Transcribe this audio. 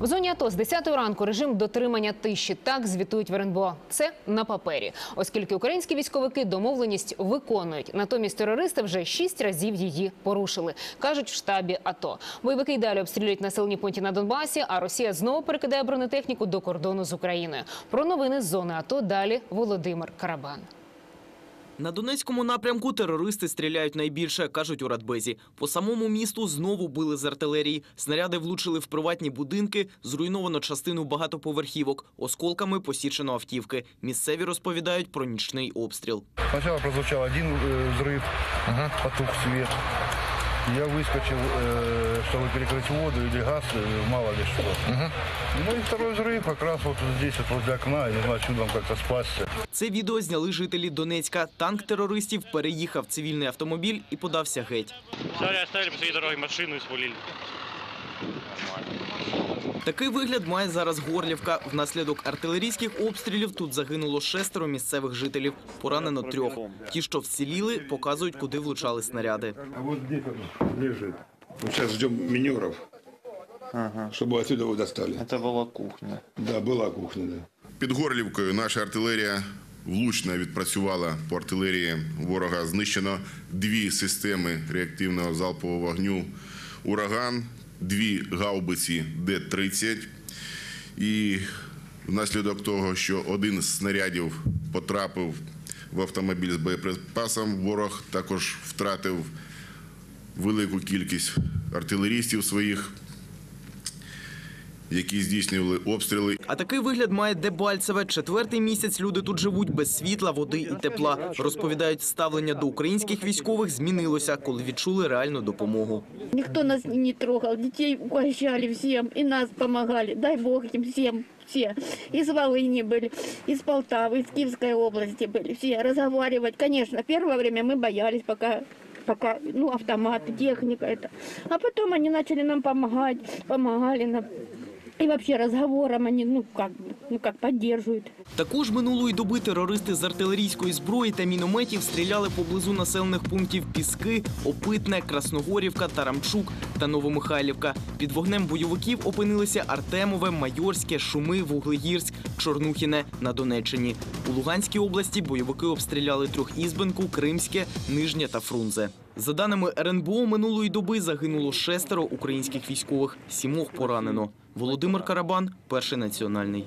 В зоні АТО з 10 ранку режим дотримання тиші. Так звітують в РНБО. Це на папері, оскільки українські військовики домовленість виконують. Натомість терористи вже шість разів її порушили, кажуть в штабі АТО. Бойовики й далі обстрілюють населені пункти на Донбасі, а Росія знову перекидає бронетехніку до кордону з Україною. Про новини з зони АТО далі Володимир Карабан. На Донецькому напрямку терористи стріляють найбільше, кажуть у Радбезі. По самому місту знову били з артилерії. Снаряди влучили в приватні будинки, зруйновано частину багатоповерхівок. Осколками посічено автівки. Місцеві розповідають про нічний обстріл. Спочатку прозвучав один э, взрыв, потух свет. Я выскочил, э, чтобы перекрыть воду или газ, э, мало ли что. Ну и второй взрыв как раз вот здесь, вот возле окна. Я не знаю, чудом как-то спасся. Це відео зняли жителі Донецька. Танк терористів переїхав цивільний автомобіль і подався геть. Взяли, оставили посреди дороги машину и свалили. Такий вигляд має зараз Горлівка. Внаслідок артилерійських обстрілів тут загинуло шестеро місцевих жителів. Поранено трьох. Ті, що вціліли, показують, куди влучали снаряди. А вот здесь он лежит. Вот сейчас ждем минеров, чтобы отсюда его достали. Это была кухня. Да, была кухня, да. Під Горлівкою наша артилерія влучно відпрацювала по артилерії ворога. Знищено дві системи реактивного залпового вогню Ураган, дві гаубиці Д-30. І внаслідок того, що один з снарядів потрапив в автомобіль з боєприпасом, ворог також втратив велику кількість артилерістів своїх, які здійснювали обстріли А такий вигляд має Дебальцеве. Четвертий місяць люди тут живуть без світла, води і тепла. Розповідають, ставлення до українських військових змінилося, коли відчули реальну допомогу. Никто нас не трогал, детей угощали всем, и нас помогали. Дай Бог им всем, все. Из Волыни были, из Полтавы, из Киевской области были, все. Разговаривать, конечно, первое время мы боялись, пока пока, ну, автоматы, техника это. А потом они начали нам помогать, помогали нам. И вообще разговором они, ну, как, ну, как поддерживают. Також минулої доби терористи з артилерійської зброї та мінометів стріляли поблизу населених пунктів Піски, Опитне, Красногорівка, Тарамчук та Новомихайлівка. Під вогнем бойовиків опинилися Артемове, Майорське, Шуми, Вуглегірськ, Чорнухіне на Донеччині. У Луганській області бойовики обстріляли Трьохізбенку, Кримське, Нижнє та Фрунзе. За даними РНБО, минулої доби загинуло шестеро українських військових, сімох поранено. Володимир Карабан, перший національний.